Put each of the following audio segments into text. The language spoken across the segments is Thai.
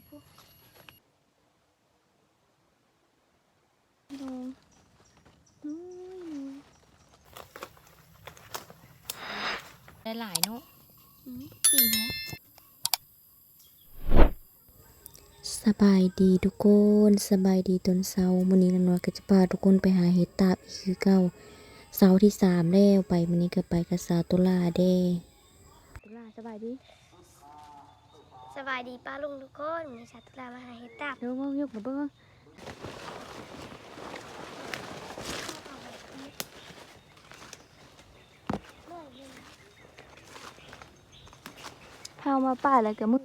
ดปุ๊บน้องน้อยได้หลายเนาะสี่หัวสบายดีทุกคนสบายดีตอนเช้ามื้อนี้น้อยๆก็จะพาทุกคนไปหาเห็ดตาบอีกคือเก่าเช้าที่สามแล้วไปมื้อนี้ก็ไปกับสาวตุลาเด้ตุลาสบายดี บายดีป้าลุงทุกคนมีชาตุลามาหาเห็ดตับเดี๋ยวมายกมาเบิ่งเฮามาป้าแล้วก็มึ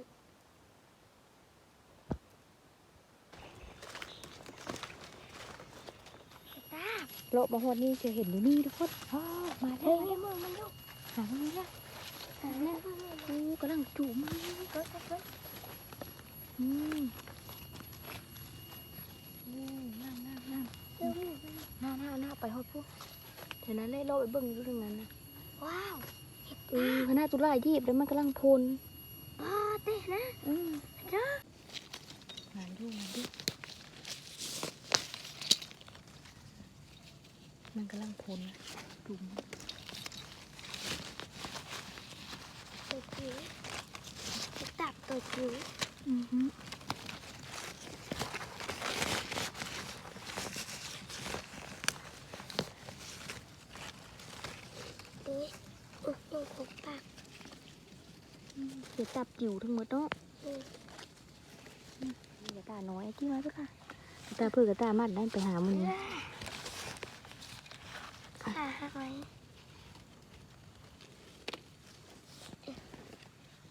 เห็ดตับ โลบมาฮอดนี่จะเห็นอยู่นี่ทุกคนอ้าวมาแล้ เฮ้ วย มือมันยก หามันนี่ละ หาแม่มือมัน โอ้ กำลังจุ่มก็ก็ก็อืมโอ้น้ำน้ำน้เร็วมือมันำหน้าหน้าหน้าไปฮอดพวกเดี๋ยวนั้นเลยโลไปเบิ่งอยู่ตรงนั้นนะว้าวเห็ดเออคณะตุลายีบแล้วมันกำลังพลอ๋อเตะนะอืมจ้างาดูงาดูมันกำลังพลจุ่มตัวจิ๋วเห็ดตับตัวจิ๋ว อือฮึ นี่ อุ๊ยยังคงปากเดี๋ยวจับจิ๋วทั้งหมดเนาะอืมนี่กระตาน้อยที่มาสักค่ะกระตาเพื่อกระตามัดได้ไปหามันนี่ขาหักไหม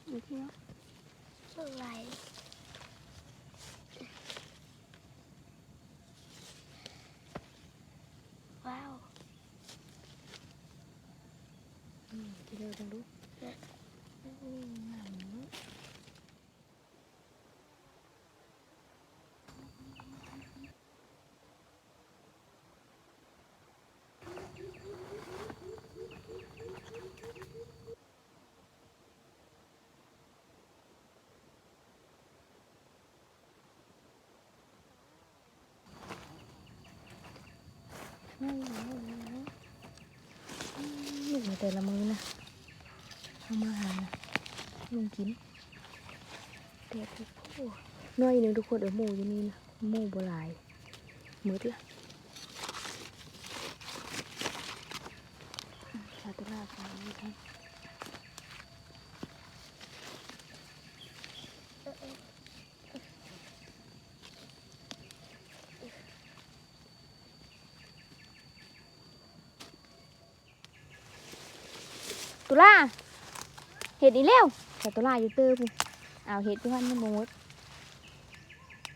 มีที่เนาะเมื่อไหรว้าว อืมที่เราต้องดู อืม งามเนาะ ง่ายง่าแต่ละมือนะเอามาหานะลุงกินแต่ทุกผู้น้อยหนึ่งทุกคนเดี๋ยวหมูอยู่นี่นะหมูโบหลายมืดละชาตุลาสามนี่ครับ ตุลาเห็ดอีเร็วแต่ตุลาอยู่เตอร์พูเอาเห็ดทุกวันมันหมด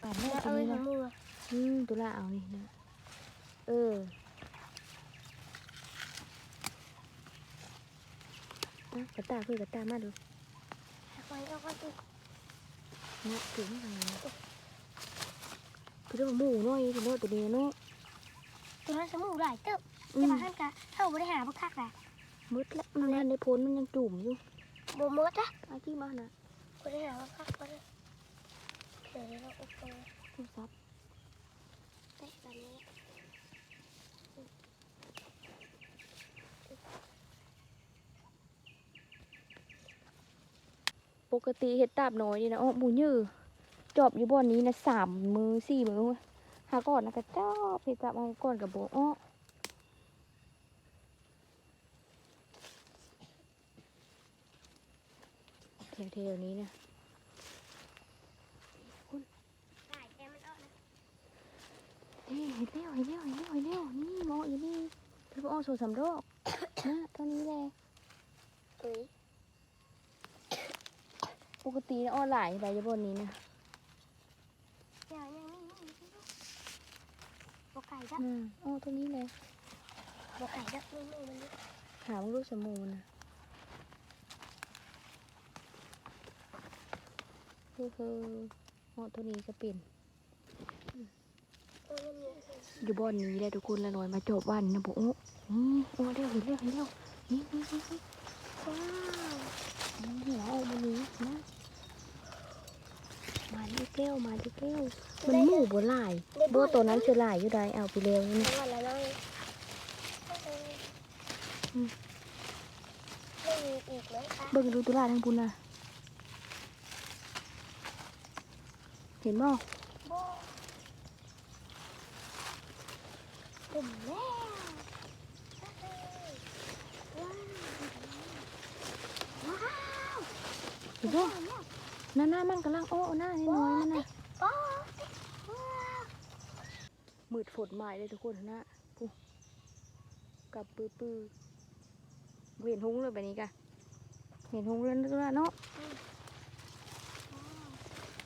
ป่านแรกเอาทีไว้นี้ทำนะมืออืมตุลาเอานี่นะเอออะกระตาคือกระตามาดูหักไว้เอาไว้ดินะถึงทางนั้นคือเรื่องหมูน้อยคือเรื่องตัวนี้เนาะตัวนั้นสมูหลายเติบอืจะมมาหันกะเข้าบริหารพวกคักแหละ มืดแล้วมันทันในพ้นมันยังจุ่มอยู่โบมดนะเอาที่มานะบริหารพวกคักบริเดี๋ยวเราอุปกรณ์โทรศัพท์ได้แบบนี้ปกติเห็ดตาบน้อยนี่นะอ๋อหมูยือจอบอยู่บ่อนนี้นะสามมือสี่มือหาก่อนนะก็จอบเห็ดตาบเอาก่อนกับโบอ้อ แถวๆนี้นะหลายแต่มันเอานะเฮ้ยเห็ดเลี้ยวเห็ดเลี้ยวเห็ดเลี้ยวเห็ดเลี้ยวนี่มองอยู่นี่เธอบอกอ้อโซสามดอกนะเท่านี้แหละเอ้ยปกตินะอ้อหลายใบจะบนนี้นะอย่างยังนี่นี่นี่บกไก่ดักน่ะอ้อเท่านี้แหละบกไก่ดักนี่นี่มันนี่หาว่าลูกสมูนะ เฮ้อเฮ้ออ้อเท่านี้ก็เป็นเออมันมีอยู่บอนนี้แหละทุกคนละน้อยมาจบวันนะบอกโอ้นี่โอ้เร็วเห็นเร็วเห็นเร็วนี่นี่นี่นี่ว้าวนี่หัวออกมานี้นะมานี่แก้วมาดิแก้วมันหมู่บ่หลายบ่ตัวนั้นคือหลายอยู่ได้เอาไปเร็วนี่แล้ววันละน้อยอืมไม่มีอีกไหมคะเบิ่งดูตุลาทางพุ่นน่ะ เห็นบ่โบถึงแล้วเห็นบ่หน้าหน้ามันกำลังโอ้หน้าน้อยมันน่ะมืดฝนใหม่เลยทุกคนนะปุ๊กลับปื้อปื้อเห็นหุงเลยแบบนี้กะเห็นหุงเลยนะตัวเนาะ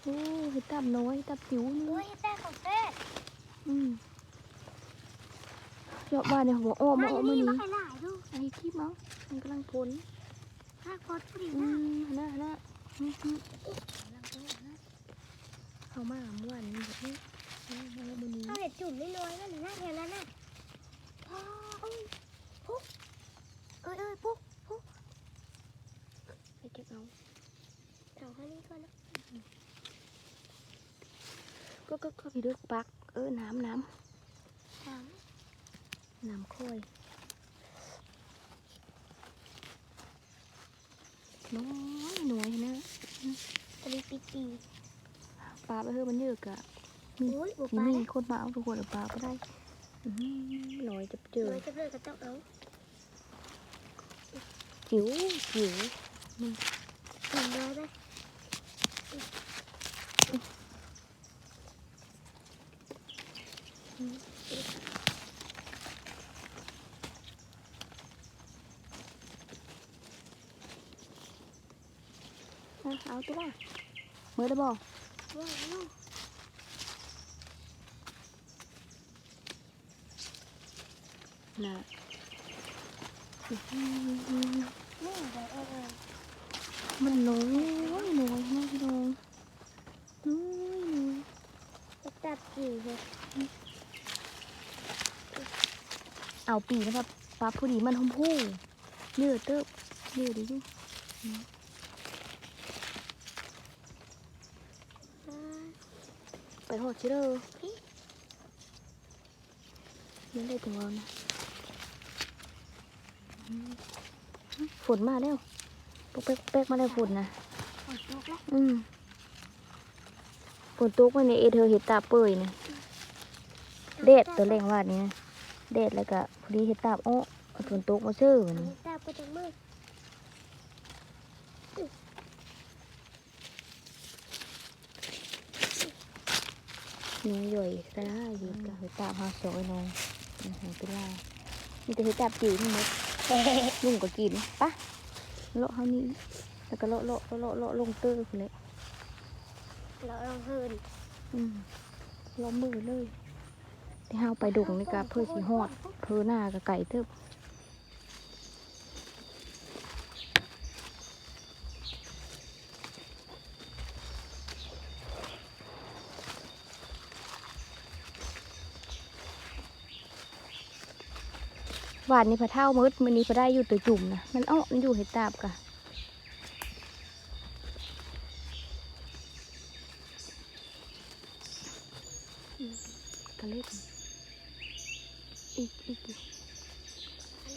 โอ้เห็ดตับน้อยเห็ดตับจิ๋วนี่โอ้ยแป้งของแป้งอืมเจาะบ้านเนี่ยหัวอ้อมมาอ้อมนี่มือมานี้ให้หลายดูไอ้ที่มั้งมันกำลังพ้นถ้าโคตรผู้ดีอืนะมนะนะอืมอืมกำลังพ้นนะเข้ามาเมื่อวานนี้แบบนี้เอามาแล้วมือนี้เขาเห็นจุ่มไม่น้อยแล้วนะแถวนั้นน่ะพ่อเอ้ยปุ๊กเอ้ยเอ้ยปุ๊กปุ๊กไปเก็บเอาเอาข้างนี้ก่อนนะ ก็ก็ก็พี่เลือกปัก เออ น้ำน้ถามำน้ำค่อยน้อยหน่วยนะอันนี้ปีจีปลาไปเถอะมันเยอะกะโอ้ยบุกที่ไปนี่นะคนมาเอาทุกคนเอาปลาไปได้อื้อหือหน่อยจะเจอเลยจะเลิกก็ต้องเอาจิ๋วจิ๋วหนึ่งร้อยไหม อะ เอาตัวเมื่อได้บอกว้าวน่ะอื้อหือนี่เดี๋ยวเออเออมันน้อยน้อยน้อยนะพี่น้องน้อยน้อยจะจับจีเลยเอาปีนะครับปลาผู้ดีมันหุ่มผู้เยอะเติบเยอะดิจุ อ่า ไป หอดชิเด้อยังได้ถึงเรานะอืมฝนมาแล้วปกแป๊กแป๊กมาแล้วฝนนะขอจุกแล้วอืมฝนตกมาในเอเธอเห็ดตาเปื่อยนะเด็ดตัวแรงว่านี้นะเด็ดแล้วก็พอดีเห็ดตาบอ้อเอาฝนตกมาซื้อวันนี้จับไปจังมือ น้องย่อยซะนะเห็ดกับเห็ดตาบหาสอยน้องอืมหายไปล่ามีแต่เห็ดตาบจิ๋วนี่หมดลุงก็กินปะเลาะเท่านี้แล้วก็เลาะเลาะเลาะเลาะลงเตอร์เลยเราลองเฮินอืมเลาะมือเลยที่ห้าไปดุงนี่กะเพื่อสีหอดเพื่อหน้ากับไก่เติบ หวานนี่พะเท่ามืดมันนี้พอได้อยู่ตัวจุ่มนะมันอ้อมันอยู่เห็ดตาบกะอืมกะเล็กอีกอีก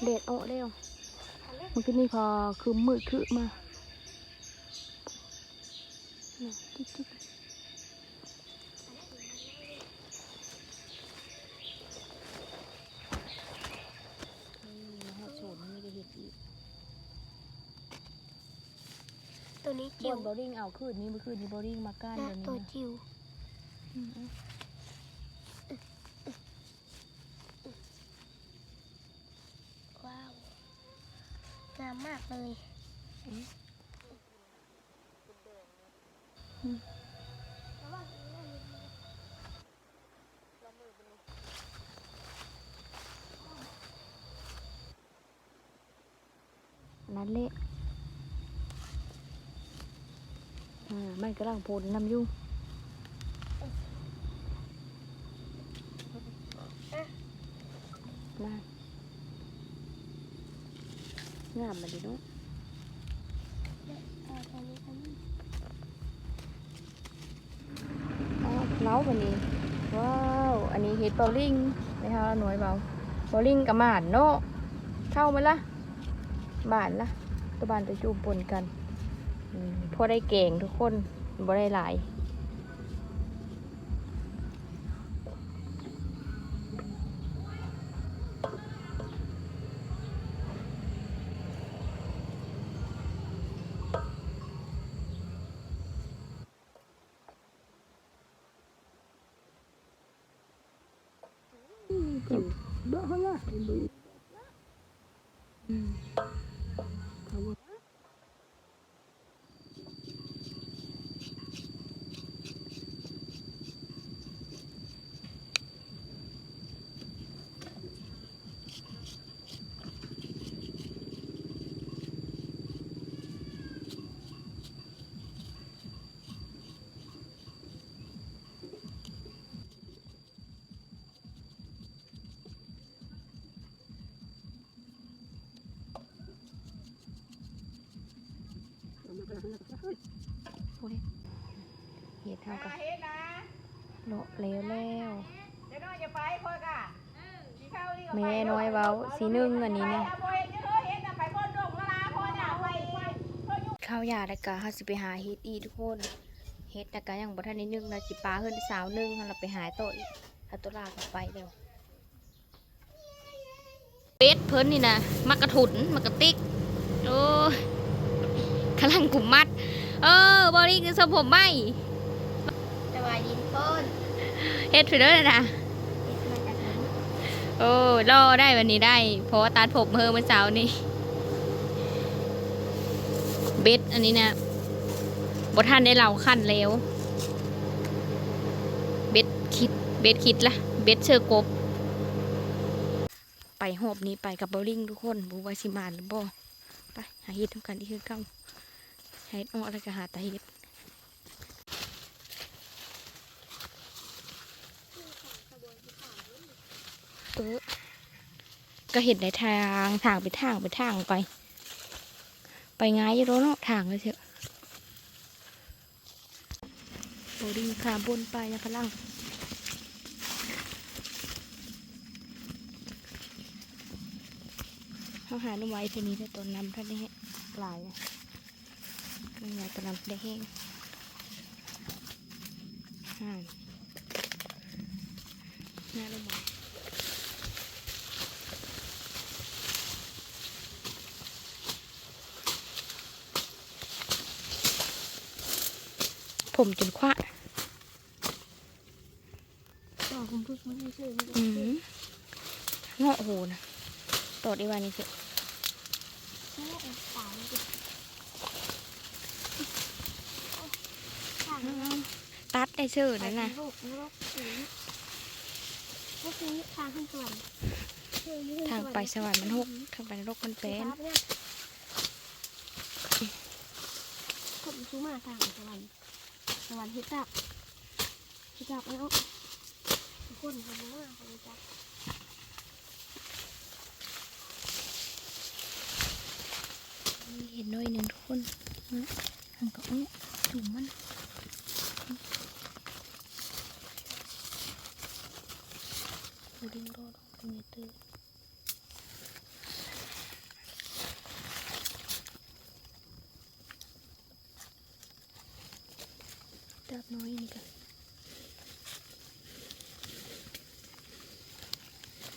เด็ดอ้อเร็วมันก็นี่พอคือมืดคือมาน่ะจิ๊กจิ๊กนี่ฮอดโฉมนี่ก็เห็ดอีก ตัว นี้บจิ๋วนบอริ่งเอาคืนนี้เมื่อคืนนี้บอริ่งมาก้านนะเดี๋ยวนี้ตัวนะจิ๋วอืมเอาว้าวงามมากเลยนั่นแหละ อ่ามันกำลังโพลน้ำอยุ่งมางามมาดิเนาะเอาตัวนี้ตัวนี้วันนี้ ว้าว อันนี้เฮ็ดเบาลิงนะคะหน่วยเบาเบาลิงกับหมานเนาะเข้าไหมล่ะหมานล่ะตัวบานตัวจูบปนกันอืม พอได้เก่งทุกคนบ่ได้หลาย โอ้ยเฮ็ดเท่ากันเฮ็ดนะเลาะแล้วแล้วเดี๋ยวน้อยจะไปค่อยกะสิเข้านี่ก็ไปแม่น้อยเว้าสีหนึ่งอันนี้นะไปเอาบ่เฮ็ดเด้อเฮ็ดน่ะไปพ่นดงละลาพ่อน่ะไปเพิ่นอยู่ข้าวยาแล้วก็เฮาสิไปหาเฮ็ดอีกทุกคนเฮ็ดแล้วก็ยังบ่ทันได้นึงนะสิปลาเฮือนสาวหนึงเฮาเราไปหาโตะอีกถ้าตัวลากก็ไปแล้วเป็ดเพิ่นนี่นะมักกระถุนมักกระติกโอ้ยกำลังกุมมัด เออบอดี้คือสมผมไหมสวัสดีทุกคนเฮ็ดไปเด้อนะมาจากไหนโอ้รอได้วันนี้ได้เพราะว่าตัดผมเพิ่มเมื่อเช้านี่เบ็ดอันนี้นะบท่านได้เราขั้นแล้ว เบ็ดคิดเบ็ดคิดละเบ็ดเชือกบ ไปหอบนี้ไปกับเบลลิงทุกคนบูวาสิมานหรือบ่ไปหาเฮ็ดทำกันอีกคือเก้า ห็ดอ้ออะไรก็หาตาเฮ็ดเออก็เห็นในทางทางไปทางไปทางไป ไปง่ายอยู่แล้วเนาะทางเลยเถอะโบดิ้งขาบนไปยังกำลังเขาหานุ่มไว้ทีนี้แต่ต้นน้ำท่านได้หลายนะ ก็อยากต้นน้ำได้แห้งห่านน่าได้หมดผมจนคว้าต่อคุณพูดไม่ได้ชื่อไม่ได้อืชื่อมเงาะโหนะตอดอีวานี่เถอะ แม่เอ็นสาวเลยทางนี้ ตัดได้เชื่อนั่นนะลูกนรกสีพวกนี้ทางขึ้นสวรรค์ทางไปสวรรค์มันหกทางไปนรกมันเป็นผมชูมาทางสวรรค์สวรรค์ฮ็ดจับฮ็ดจับแล้วทุกคนทำมาทำจับนี่เห็นน้อยหนึ่งทุกคนทางกาะเนี่ยจุ่มมันดูดิ้งรอดเป็นไงตื้อจับน้อยนี่กัน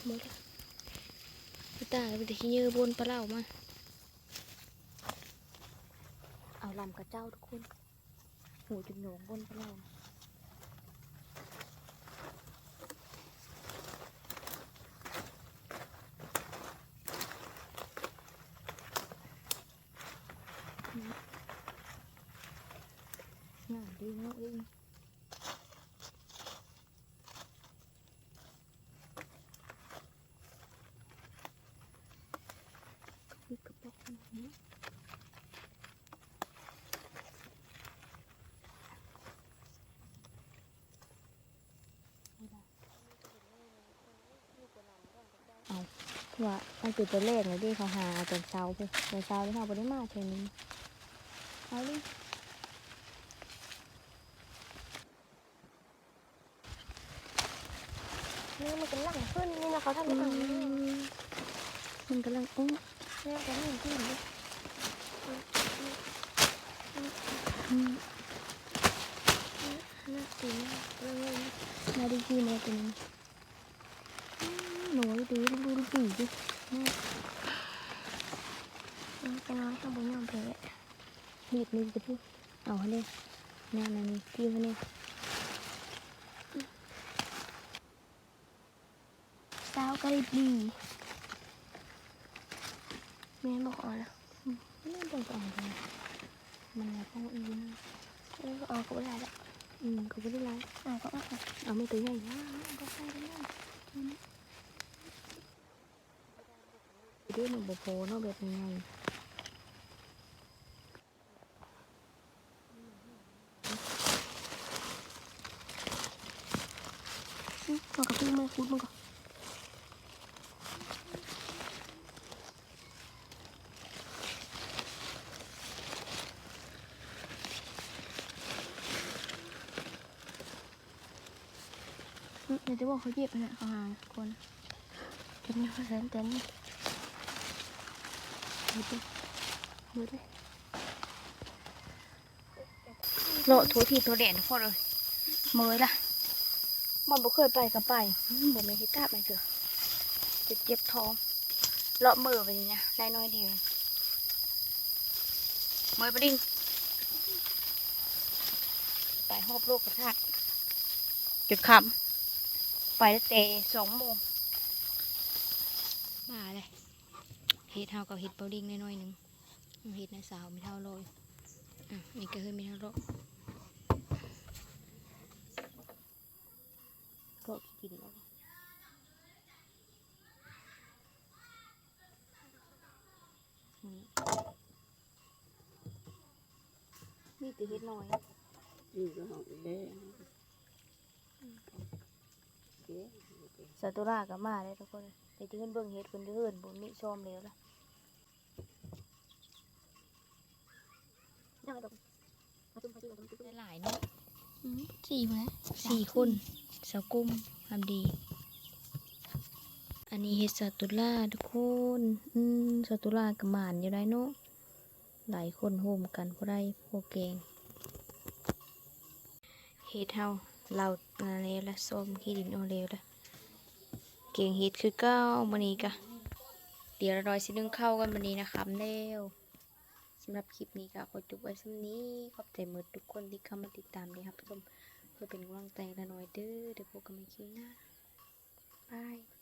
หมดละ พี่ตาไปแต่ขี้เยือบนปลาเล่ามาเอาลำกระเจ้าทุกคนหูจุดหนงบนไปแล้วงานดีเนาะเองคือกระป๋องนี้ ว่ามันเป็นตัวเลขเลยที่เขาหาตอนเช้าไปตอนเช้าที่เขาไม่ได้มาเท่านี้เอาดินี่มันกำลังขึ้นนี่นะเขาทำอืยังไงมมันกำลังอุ้งเนี่ยเขาหนึ่งขึ้นเลยอืมน่าตีมากเลยมาดีกี่มาตัวนี้อืม หนูดูดูดูดูปีกดิมันจะน้อยข้างบนยอมแพ้มีดนี่จะพูดเอาให้เลยแน่นอนนี่กี่ให้เลยสาวกะหรี่ดีแม่บอกอ่อนนะไม่ต้องต่อเลยมันแล้วต้องอีกนะแม่บอกอ่อนก็ไม่ได้ละอืมก็ไม่ได้ไรอ่อนก็อ่อนเอาไม่ตัวใหญ่นะก็ใส่ได้ แล้วเดี๋ยวมันบ่พอเนาะแบบยังไงมันกับพี่มือคุดมันก่อนเดี๋ยวจะบอกเขาเจ็บนะเขาหาคนเจ็บนี่เขาเส้นเต้น นี่มืดเลยมืดเลยเลทั่วทีทั่วแดนทุกคนเลยเมยล่ะมันบ่เคยไปก็ไปบ่ม่เฮ็ดตาไปเถอะจะเจ็บท้องเลาะมือไปเนี่นะได้น้อยเดียวเมยปดิ่งไปหอบโลกกระทากจุดคำไปตั้งแต่สองโมงมาเลย เฮ็ดเฮากับเฮ็ดเปาดิ้งน้อยๆหนึงเอาเฮ็ดในสาวไม่เท่าโรยอะนี่ก็คือไม่เท่าโรยก็กินแล้วอืมนี่แต่เฮ็ดน้อยอยู่กับห้องเด้ สาตุรากับมาเลยทุกคนไปที่เพิ่นเบิ่งเฮ็ดเพิ่นเดินบ่มีชอมแล้วล่ะหลายเนาะสี่ไหมสี่คนสาวกุ้มทำดี อันนี้เฮ็ดสาตุลาทุกคนอืมสาตุลากับหมานอยู่ได้เนาะหลายคนโฮมกันผู้ใดผู้เกงเฮ็ดเฮาเรานาเลวและส้มขี้ดินโอเลวละ เก่งฮิตคือเก้ามันนี้กะเดี๋ยวเรารอยสินึ่งเข้ากันมันนี้นะครับเร็วสำหรับคลิปนี้ก็ขอจบไว้สำนี้ขอบใจหมดทุกคนที่เข้ามาติดตามด้วยครับผู้ชมเพื่อเป็นกำลังใจละหน่อยเด้อเดี๋ยวพบกันใหม่คลิปหน้าบาย